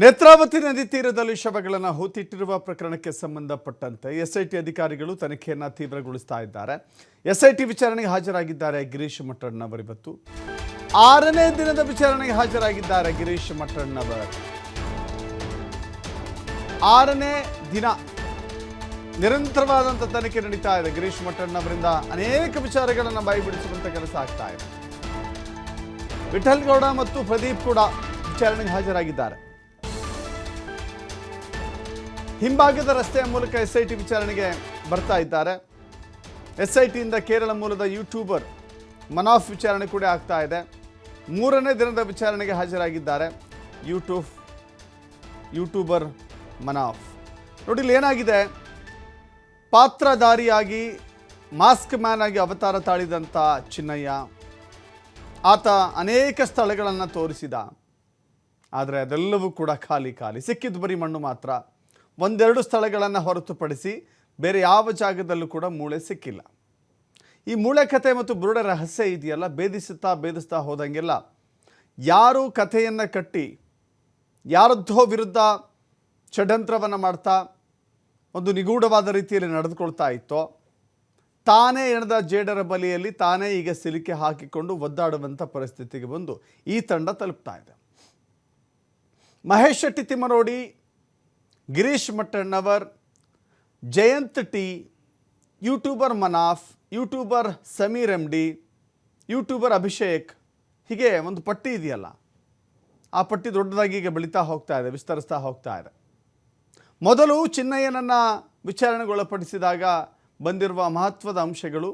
ನೇತ್ರಾವತಿ ನದಿ ತೀರದಲ್ಲಿ ಶವಗಳನ್ನು ಹೂತಿಟ್ಟಿರುವ ಪ್ರಕರಣಕ್ಕೆ ಸಂಬಂಧಪಟ್ಟಂತೆ ಎಸ್ಐಟಿ ಅಧಿಕಾರಿಗಳು ತನಿಖೆಯನ್ನು ತೀವ್ರಗೊಳಿಸ್ತಾ ಇದ್ದಾರೆ. ಎಸ್ಐಟಿ ವಿಚಾರಣೆಗೆ ಹಾಜರಾಗಿದ್ದಾರೆ ಗಿರೀಶ್ ಮಠಣ್ಣವರಿವತ್ತು ಆರನೇ ದಿನದ ವಿಚಾರಣೆಗೆ ಹಾಜರಾಗಿದ್ದಾರೆ ಗಿರೀಶ್ ಮಠಣ್ಣವರು. ಆರನೇ ದಿನ ನಿರಂತರವಾದಂಥ ತನಿಖೆ ನಡೀತಾ ಇದೆ. ಗಿರೀಶ್ ಮಠಣ್ಣವರಿಂದ ಅನೇಕ ವಿಚಾರಗಳನ್ನು ಬಾಯಿಬಿಡಿಸುವಂಥ ಕೆಲಸ ಆಗ್ತಾ ಇದೆ. ವಿಠಲ್ ಗೌಡ ಮತ್ತು ಪ್ರದೀಪ್ ಕೂಡ ವಿಚಾರಣೆಗೆ ಹಾಜರಾಗಿದ್ದಾರೆ. ಹಿಂಭಾಗದ ರಸ್ತೆಯ ಮೂಲಕ ಎಸ್ಐಟಿ ವಿಚಾರಣೆಗೆ ಬರ್ತಾ ಇದ್ದಾರೆ. ಎಸ್ಐಟಿಯಿಂದ ಕೇರಳ ಮೂಲದ ಯೂಟ್ಯೂಬರ್ ಮನಾಫ್ ವಿಚಾರಣೆ ಕೂಡ ಆಗ್ತಾ ಇದೆ. ಮೂರನೇ ದಿನದ ವಿಚಾರಣೆಗೆ ಹಾಜರಾಗಿದ್ದಾರೆ ಯೂಟ್ಯೂಬ್, ಯೂಟ್ಯೂಬರ್ ಮನಾಫ್. ನೋಡಿ, ಇಲ್ಲಿ ಏನಾಗಿದೆ? ಪಾತ್ರಧಾರಿಯಾಗಿ, ಮಾಸ್ಕ್ ಮ್ಯಾನ್ ಆಗಿ ಅವತಾರ ತಾಳಿದಂಥ ಚಿನ್ನಯ್ಯ. ಆತ ಅನೇಕ ಸ್ಥಳಗಳನ್ನು ತೋರಿಸಿದ. ಆದರೆ ಅದೆಲ್ಲವೂ ಕೂಡ ಖಾಲಿ ಖಾಲಿ. ಸಿಕ್ಕಿದ್ದು ಬರೀ ಮಣ್ಣು ಮಾತ್ರ. ಒಂದೆರಡು ಸ್ಥಳಗಳನ್ನು ಹೊರತುಪಡಿಸಿ ಬೇರೆ ಯಾವ ಜಾಗದಲ್ಲೂ ಕೂಡ ಮೂಳೆ ಸಿಕ್ಕಿಲ್ಲ. ಈ ಮೂಳೆ ಕಥೆ ಮತ್ತು ಬುರುಡ ರಹಸ್ಯ ಇದೆಯಲ್ಲ, ಭೇದಿಸುತ್ತಾ ಭೇದಿಸ್ತಾ ಹೋದಂಗೆಲ್ಲ ಯಾರು ಕಥೆಯನ್ನು ಕಟ್ಟಿ, ಯಾರದ್ದೋ ವಿರುದ್ಧ ಷಡ್ಯಂತ್ರವನ್ನು ಮಾಡ್ತಾ, ಒಂದು ನಿಗೂಢವಾದ ರೀತಿಯಲ್ಲಿ ನಡೆದುಕೊಳ್ತಾ ಇತ್ತೋ, ತಾನೇ ಎಣದ ಜೇಡರ ಬಲಿಯಲ್ಲಿ ತಾನೇ ಈಗ ಸಿಲುಕೆ ಹಾಕಿಕೊಂಡು ಒದ್ದಾಡುವಂಥ ಪರಿಸ್ಥಿತಿಗೆ ಬಂದು ಈ ತಂಡ ತಲುಪ್ತಾ ಇದೆ. Mahesh Shetty Timarodi Girish Mattannavar, Jayant T, YouTuber Manaf, YouTuber Sameer M D, YouTuber Abhishek. ಹೀಗೆ ಒಂದು ಪಟ್ಟಿ ಇದೆಯಲ್ಲ, ಆ ಪಟ್ಟಿ ದೊಡ್ಡದಾಗಿ ಈಗ ಬೆಳೀತಾ ಹೋಗ್ತಾ ಇದೆ, ವಿಸ್ತರಿಸ್ತಾ ಹೋಗ್ತಾ ಇದೆ. ಮೊದಲು ಚಿನ್ನಯ್ಯನನ್ನು ವಿಚಾರಣೆಗೊಳಪಡಿಸಿದಾಗ ಬಂದಿರುವ ಮಹತ್ವದ ಅಂಶಗಳು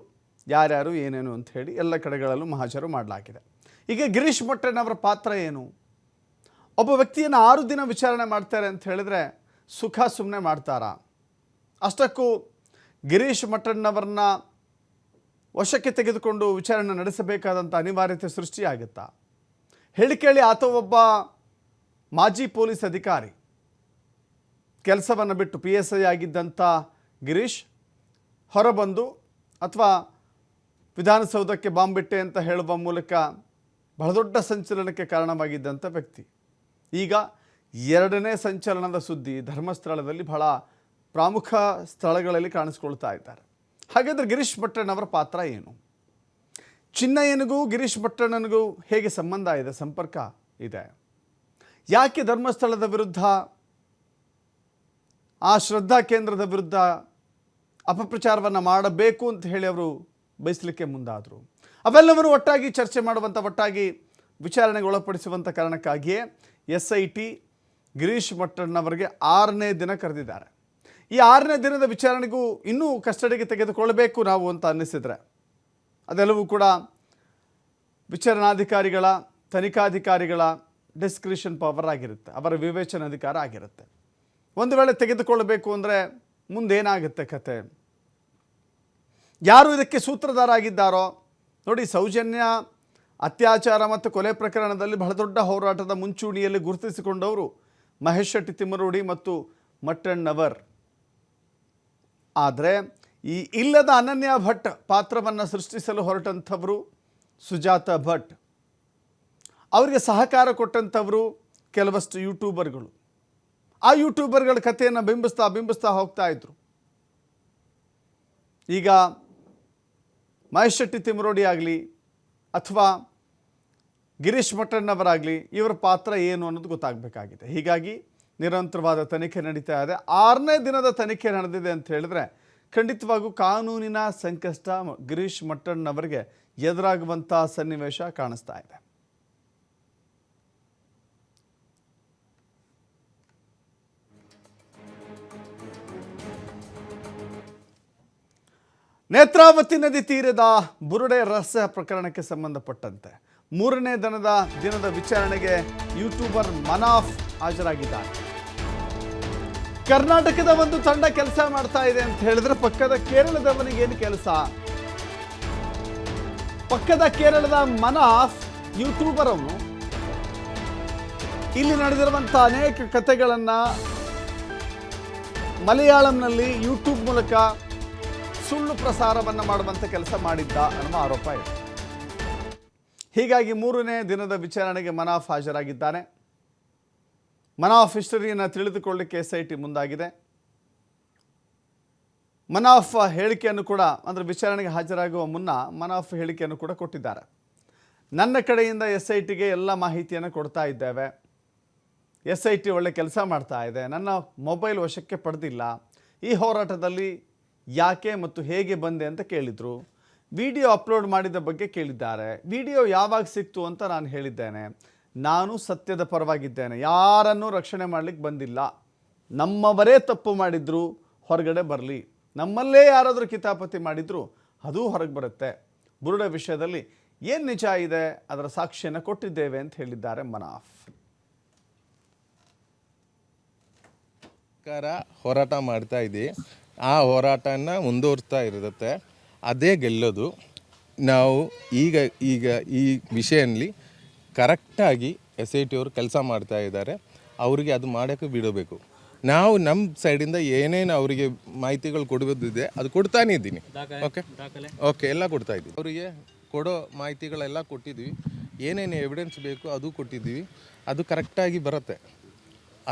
ಯಾರ್ಯಾರು, ಏನೇನು ಅಂತ ಹೇಳಿ ಎಲ್ಲ ಕಡೆಗಳಲ್ಲೂ ಮಹಾಜರು ಮಾಡಲಾಗಿದೆ. ಈಗ ಗಿರೀಶ್ ಮಟ್ಟಣ್ಣವರ ಪಾತ್ರ ಏನು? ಒಬ್ಬ ವ್ಯಕ್ತಿಯನ್ನು ಆರು ದಿನ ವಿಚಾರಣೆ ಮಾಡ್ತಾರೆ ಅಂತ ಹೇಳಿದ್ರೆ ಸುಖ ಸುಮ್ಮನೆ ಮಾಡ್ತಾರ? ಅಷ್ಟಕ್ಕೂ ಗಿರೀಶ್ ಮಟ್ಟಣ್ಣವರನ್ನ ವಶಕ್ಕೆ ತೆಗೆದುಕೊಂಡು ವಿಚಾರಣೆ ನಡೆಸಬೇಕಾದಂಥ ಅನಿವಾರ್ಯತೆ ಸೃಷ್ಟಿಯಾಗುತ್ತಾ? ಹೇಳಿ ಕೇಳಿ ಆತ ಒಬ್ಬ ಮಾಜಿ ಪೊಲೀಸ್ ಅಧಿಕಾರಿ. ಕೆಲಸವನ್ನು ಬಿಟ್ಟು ಪಿ ಎಸ್ ಐ ಆಗಿದ್ದಂಥ ಗಿರೀಶ್ ಹೊರಬಂದು ಅಥವಾ ವಿಧಾನಸೌಧಕ್ಕೆ ಬಾಂಬ್ ಬಿಟ್ಟೆ ಅಂತ ಹೇಳುವ ಮೂಲಕ ಬಹಳ ದೊಡ್ಡ ಸಂಚಲನಕ್ಕೆ ಕಾರಣವಾಗಿದ್ದಂಥ ವ್ಯಕ್ತಿ. ಈಗ ಎರಡನೇ ಸಂಚಲನದ ಸುದ್ದಿ ಧರ್ಮಸ್ಥಳದಲ್ಲಿ ಬಹಳ ಪ್ರಮುಖ ಸ್ಥಳಗಳಲ್ಲಿ ಕಾಣಿಸ್ಕೊಳ್ತಾ ಇದ್ದಾರೆ. ಹಾಗಾದರೆ ಗಿರೀಶ್ ಭಟ್ಟಣ್ಣವರ ಪಾತ್ರ ಏನು? ಚಿನ್ನಯ್ಯನಿಗೂ ಗಿರೀಶ್ ಭಟ್ಟಣ್ಣನಿಗೂ ಹೇಗೆ ಸಂಬಂಧ ಇದೆ, ಸಂಪರ್ಕ ಇದೆ? ಯಾಕೆ ಧರ್ಮಸ್ಥಳದ ವಿರುದ್ಧ, ಆ ಶ್ರದ್ಧಾ ಕೇಂದ್ರದ ವಿರುದ್ಧ ಅಪಪ್ರಚಾರವನ್ನು ಮಾಡಬೇಕು ಅಂತ ಹೇಳಿ ಅವರು ಬಯಸಲಿಕ್ಕೆ ಮುಂದಾದರು? ಅವೆಲ್ಲವರು ಒಟ್ಟಾಗಿ ಚರ್ಚೆ ಮಾಡುವಂಥ ಒಟ್ಟಾಗಿ ವಿಚಾರಣೆಗೆ ಒಳಪಡಿಸುವಂಥ ಕಾರಣಕ್ಕಾಗಿಯೇ ಎಸ್ ಐ ಟಿ ಗಿರೀಶ್ ಮಟ್ಟಣ್ಣವರಿಗೆ ಆರನೇ ದಿನ ಕರೆದಿದ್ದಾರೆ. ಈ ಆರನೇ ದಿನದ ವಿಚಾರಣೆಗೂ ಇನ್ನೂ ಕಸ್ಟಡಿಗೆ ತೆಗೆದುಕೊಳ್ಳಬೇಕು ನಾವು ಅಂತ ಅನ್ನಿಸಿದರೆ, ಅದೆಲ್ಲವೂ ಕೂಡ ವಿಚಾರಣಾಧಿಕಾರಿಗಳ, ತನಿಖಾಧಿಕಾರಿಗಳ ಡಿಸ್ಕ್ರಿಷನ್ ಪವರ್ ಆಗಿರುತ್ತೆ, ಅವರ ವಿವೇಚನಾಧಿಕಾರ ಆಗಿರುತ್ತೆ. ಒಂದು ವೇಳೆ ತೆಗೆದುಕೊಳ್ಳಬೇಕು ಅಂದರೆ ಮುಂದೇನಾಗುತ್ತೆ ಕತೆ? ಯಾರು ಇದಕ್ಕೆ ಸೂತ್ರಧಾರ ಆಗಿದ್ದಾರೋ ನೋಡಿ, ಸೌಜನ್ಯ, ಅತ್ಯಾಚಾರ ಮತ್ತು ಕೊಲೆ ಪ್ರಕರಣದಲ್ಲಿ ಬಹಳ ದೊಡ್ಡ ಹೋರಾಟದ ಮುಂಚೂಣಿಯಲ್ಲಿ ಗುರುತಿಸಿಕೊಂಡವರು ಮಹೇಶ್ ಶೆಟ್ಟಿ ತಿಮ್ಮರೋಡಿ ಮತ್ತು ಮಟ್ಟಣ್ಣವರ್ ಆದರೆ ಈ ಇಲ್ಲದ ಅನನ್ಯ ಭಟ್ ಪಾತ್ರವನ್ನು ಸೃಷ್ಟಿಸಲು ಹೊರಟಂಥವರು ಸುಜಾತ ಭಟ್. ಅವರಿಗೆ ಸಹಕಾರ ಕೊಟ್ಟಂಥವರು ಕೆಲವಷ್ಟು ಯೂಟ್ಯೂಬರ್ಗಳು. ಆ ಯೂಟ್ಯೂಬರ್ಗಳ ಕಥೆಯನ್ನು ಬಿಂಬಿಸ್ತಾ ಬಿಂಬಿಸ್ತಾ ಹೋಗ್ತಾ ಇದ್ರು. ಈಗ ಮಹೇಶ್ ಶೆಟ್ಟಿ ತಿಮ್ಮರೋಡಿ ಆಗಲಿ ಅಥವಾ ಗಿರೀಶ್ ಮಠಣ್ಣವರಾಗಲಿ ಇವರ ಪಾತ್ರ ಏನು ಅನ್ನೋದು ಗೊತ್ತಾಗಬೇಕಾಗಿದೆ. ಹೀಗಾಗಿ ನಿರಂತರವಾದ ತನಿಖೆ ನಡೀತಾ ಇದೆ. ಆರನೇ ದಿನದ ತನಿಖೆ ನಡೆದಿದೆ ಅಂತ ಹೇಳಿದ್ರೆ ಖಂಡಿತವಾಗೂ ಕಾನೂನಿನ ಸಂಕಷ್ಟ ಗಿರೀಶ್ ಮಟ್ಟಣ್ಣವರಿಗೆ ಎದುರಾಗುವಂಥ ಸನ್ನಿವೇಶ ಕಾಣಿಸ್ತಾ ಇದೆ. ನೇತ್ರಾವತಿ ನದಿ ತೀರದ ಬುರುಡೆ ರಹಸ್ಯ ಪ್ರಕರಣಕ್ಕೆ ಸಂಬಂಧಪಟ್ಟಂತೆ ಮೂರನೇ ದಿನದ ದಿನದ ವಿಚಾರಣೆಗೆ ಯೂಟ್ಯೂಬರ್ ಮನಾಫ್ ಹಾಜರಾಗಿದ್ದಾರೆ. ಕರ್ನಾಟಕದ ಒಂದು ತಂಡ ಕೆಲಸ ಮಾಡ್ತಾ ಇದೆ ಅಂತ ಹೇಳಿದ್ರೆ ಪಕ್ಕದ ಕೇರಳದವನಿಗೆ ಏನು ಕೆಲಸ? ಪಕ್ಕದ ಕೇರಳದ ಮನಾಫ್ ಯೂಟ್ಯೂಬರ್ ಅವನು. ಇಲ್ಲಿ ನಡೆದಿರುವಂಥ ಅನೇಕ ಕಥೆಗಳನ್ನ ಮಲಯಾಳಂನಲ್ಲಿ ಯೂಟ್ಯೂಬ್ ಮೂಲಕ ಸುಳ್ಳು ಪ್ರಸಾರವನ್ನು ಮಾಡುವಂಥ ಕೆಲಸ ಮಾಡಿದ್ದ ಅನ್ನುವ ಆರೋಪ ಇದೆ. ಹೀಗಾಗಿ ಮೂರನೇ ದಿನದ ವಿಚಾರಣೆಗೆ ಮನಾಫ್ ಹಾಜರಾಗಿದ್ದಾನೆ ಮನಾಫ್ ಹಿಸ್ಟರಿಯನ್ನು ತಿಳಿದುಕೊಳ್ಳಲಿಕ್ಕೆ ಎಸ್ ಐ ಟಿ ಮುಂದಾಗಿದೆ. ಮನಾಫ್ ಹೇಳಿಕೆಯನ್ನು ಕೂಡ ಅಂದರೆ ವಿಚಾರಣೆಗೆ ಹಾಜರಾಗುವ ಮುನ್ನ ಮನಾಫ್ ಹೇಳಿಕೆಯನ್ನು ಕೂಡ ಕೊಟ್ಟಿದ್ದಾರೆ. ನನ್ನ ಕಡೆಯಿಂದ ಎಸ್ ಐ ಟಿಗೆ ಎಲ್ಲ ಮಾಹಿತಿಯನ್ನು ಕೊಡ್ತಾ ಇದ್ದೇವೆ. ಎಸ್ ಐ ಟಿ ಒಳ್ಳೆ ಕೆಲಸ ಮಾಡ್ತಾ ಇದೆ. ನನ್ನ ಮೊಬೈಲ್ ವಶಕ್ಕೆ ಪಡೆದಿಲ್ಲ. ಈ ಹೋರಾಟದಲ್ಲಿ ಯಾಕೆ ಮತ್ತು ಹೇಗೆ ಬಂದೆ ಅಂತ ಕೇಳಿದರು. ವಿಡಿಯೋ ಅಪ್ಲೋಡ್ ಮಾಡಿದ ಬಗ್ಗೆ ಕೇಳಿದ್ದಾರೆ. ವಿಡಿಯೋ ಯಾವಾಗ ಸಿಕ್ತು ಅಂತ ನಾನು ಹೇಳಿದ್ದೇನೆ. ನಾನು ಸತ್ಯದ ಪರವಾಗಿದ್ದೇನೆ. ಯಾರನ್ನೂ ರಕ್ಷಣೆ ಮಾಡಲಿಕ್ಕೆ ಬಂದಿಲ್ಲ. ನಮ್ಮವರೇ ತಪ್ಪು ಮಾಡಿದ್ರು, ಹೊರಗಡೆ ಬರಲಿ. ನಮ್ಮಲ್ಲೇ ಯಾರಾದರೂ ಕಿತಾಪತಿ ಮಾಡಿದ್ರು, ಅದು ಹೊರಗೆ ಬರುತ್ತೆ. ಬುರುಡೆ ವಿಷಯದಲ್ಲಿ ಏನು ನಿಜ ಇದೆ, ಅದರ ಸಾಕ್ಷಿಯನ್ನು ಕೊಟ್ಟಿದ್ದೇವೆ ಅಂತ ಹೇಳಿದ್ದಾರೆ ಮನಾಫ್. ಸರ್ಕಾರ ಹೋರಾಟ ಮಾಡ್ತಾ ಇದೆ ಆ ಹೋರಾಟನ ಮುಂದುವರಿಸ್ತಾ ಇರುತ್ತೆ. ಅದೇ ಗೆಲ್ಲೋದು. ನಾವು ಈಗ ಈಗ ಈ ವಿಷಯಲ್ಲಿ ಕರೆಕ್ಟಾಗಿ ಎಸ್ ಐ ಟಿ ಅವರು ಕೆಲಸ ಮಾಡ್ತಾ ಇದ್ದಾರೆ. ಅವರಿಗೆ ಅದು ಮಾಡೋಕ್ಕೆ ಬಿಡಬೇಕು. ನಾವು ನಮ್ಮ ಸೈಡಿಂದ ಏನೇನು ಅವರಿಗೆ ಮಾಹಿತಿಗಳು ಕೊಡುವುದಿದೆ ಅದು ಕೊಡ್ತಾನೇ ಇದ್ದೀನಿ. ಓಕೆ ಓಕೆ ಎಲ್ಲ ಕೊಡ್ತಾ ಇದ್ದೀನಿ. ಅವರಿಗೆ ಕೊಡೋ ಮಾಹಿತಿಗಳೆಲ್ಲ ಕೊಟ್ಟಿದ್ವಿ ಏನೇನು ಎವಿಡೆನ್ಸ್ ಬೇಕು ಅದು ಕೊಟ್ಟಿದ್ದೀವಿ. ಅದು ಕರೆಕ್ಟಾಗಿ ಬರುತ್ತೆ.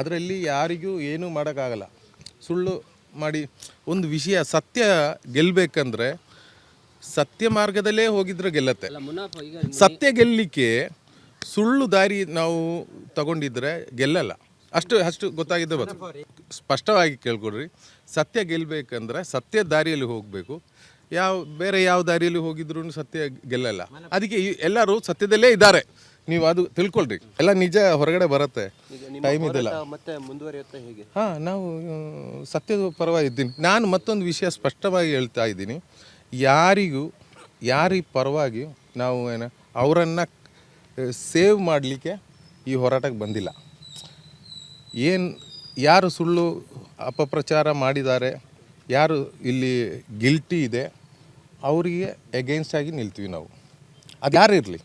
ಅದರಲ್ಲಿ ಯಾರಿಗೂ ಏನೂ ಮಾಡೋಕ್ಕಾಗಲ್ಲ. ಸುಳ್ಳು ಮಾಡಿ ಒಂದು ವಿಷಯ ಸತ್ಯ ಗೆಲ್ಲಬೇಕಂದ್ರೆ ಸತ್ಯ ಮಾರ್ಗದಲ್ಲೇ ಹೋಗಿದ್ರೆ ಗೆಲ್ಲತ್ತೆ. ಸತ್ಯ ಗೆಲ್ಲಲಿಕ್ಕೆ ಸುಳ್ಳು ದಾರಿ ನಾವು ತಗೊಂಡಿದ್ರೆ ಗೆಲ್ಲಲ್ಲ. ಅಷ್ಟು ಅಷ್ಟು ಗೊತ್ತಾಗಿದ್ದೆ ಬರ್ತದೆ ಸ್ಪಷ್ಟವಾಗಿ ಕೇಳ್ಕೊಡ್ರಿ. ಸತ್ಯ ಗೆಲ್ಲಬೇಕಂದ್ರೆ ಸತ್ಯ ದಾರಿಯಲ್ಲಿ ಹೋಗಬೇಕು. ಯಾವ ಬೇರೆ ಯಾವ ದಾರಿಯಲ್ಲಿ ಹೋಗಿದ್ರು ಸತ್ಯ ಗೆಲ್ಲಲ್ಲ. ಅದಕ್ಕೆ ಎಲ್ಲರೂ ಸತ್ಯದಲ್ಲೇ ಇದ್ದಾರೆ. ನೀವು ಅದು ತಿಳ್ಕೊಳ್ರಿ. ಎಲ್ಲ ನಿಜ ಹೊರಗಡೆ ಬರುತ್ತೆ. ಟೈಮ್ ಇದೆಲ್ಲ. ಮತ್ತೆ ಮುಂದುವರಿಯುತ್ತೆ ಹೇಗೆ? ಹಾಂ ನಾವು ಸತ್ಯದ ಪರವಾಗಿ ಇದ್ದೀನಿ ನಾನು ಮತ್ತೊಂದು ವಿಷಯ ಸ್ಪಷ್ಟವಾಗಿ ಹೇಳ್ತಾ ಇದ್ದೀನಿ. ಯಾರಿಗೂ ಯಾರಿಗೆ ಪರವಾಗಿ ನಾವು ಏನು, ಅವರನ್ನು ಸೇವ್ ಮಾಡಲಿಕ್ಕೆ ಈ ಹೋರಾಟಕ್ಕೆ ಬಂದಿಲ್ಲ. ಏನು, ಯಾರು ಸುಳ್ಳು ಅಪಪ್ರಚಾರ ಮಾಡಿದ್ದಾರೆ, ಯಾರು ಇಲ್ಲಿ ಗಿಲ್ಟಿ ಇದೆ, ಅವರಿಗೆ ಎಗೇನ್ಸ್ಟ್ ಆಗಿ ನಿಲ್ತೀವಿ ನಾವು. ಅದು ಯಾರು ಇರಲಿ?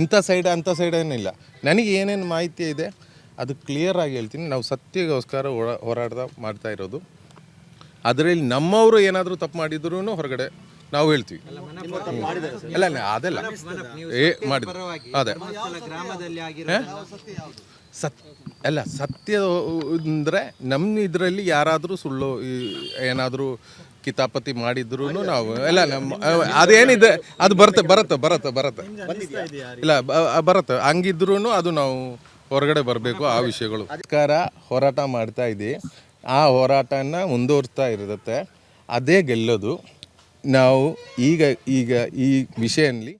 ಇಂಥ ಸೈಡ್ ಅಂಥ ಸೈಡ್ ಏನಿಲ್ಲ ನನಗೆ ಏನೇನು ಮಾಹಿತಿ ಇದೆ, ಅದು ಕ್ಲಿಯರ್ ಆಗಿ ಹೇಳ್ತೀನಿ. ನಾವು ಸತ್ಯಗೋಸ್ಕರ ಹೋರಾ, ಹೋರಾಟ ಮಾಡ್ತಾ ಇರೋದು. ಅದರಲ್ಲಿ ನಮ್ಮವರು ಏನಾದರೂ ತಪ್ಪು ಮಾಡಿದ್ರೂ ಹೊರಗಡೆ ನಾವು ಹೇಳ್ತೀವಿ. ಅಲ್ಲ ಅಲ್ಲ, ಅದೆಲ್ಲ. ಏ ಮಾಡಿದ್ರು ಅದೇ. ಗ್ರಾಮದಲ್ಲಿ ಸತ್ ಅಲ್ಲ ಸತ್ಯ ಅಂದರೆ ನಮ್ಮ ಇದರಲ್ಲಿ ಯಾರಾದರೂ ಸುಳ್ಳು ಏನಾದರೂ ಕಿತಾಪತಿ ಮಾಡಿದ್ರು ನಾವು ಎಲ್ಲ ನಮ್ಮ ಅದೇನಿದೆ ಅದು ಬರುತ್ತೆ ಬರುತ್ತೆ ಬರುತ್ತೆ ಬರುತ್ತೆ. ಇಲ್ಲ ಬರುತ್ತೆ. ಹಂಗಿದ್ರು ಅದು ನಾವು ಹೊರಗಡೆ ಬರಬೇಕು ಆ ವಿಷಯಗಳು. ಸರ್ಕಾರ ಹೋರಾಟ ಮಾಡ್ತಾ ಇದೆ. ಆ ಹೋರಾಟನ ಮುಂದುವರ್ತಾ ಇರುತ್ತೆ. ಅದೇ ಗೆಲ್ಲೋದು. ನಾವು ಈಗ ಈಗ ಈ ವಿಷಯಲ್ಲಿ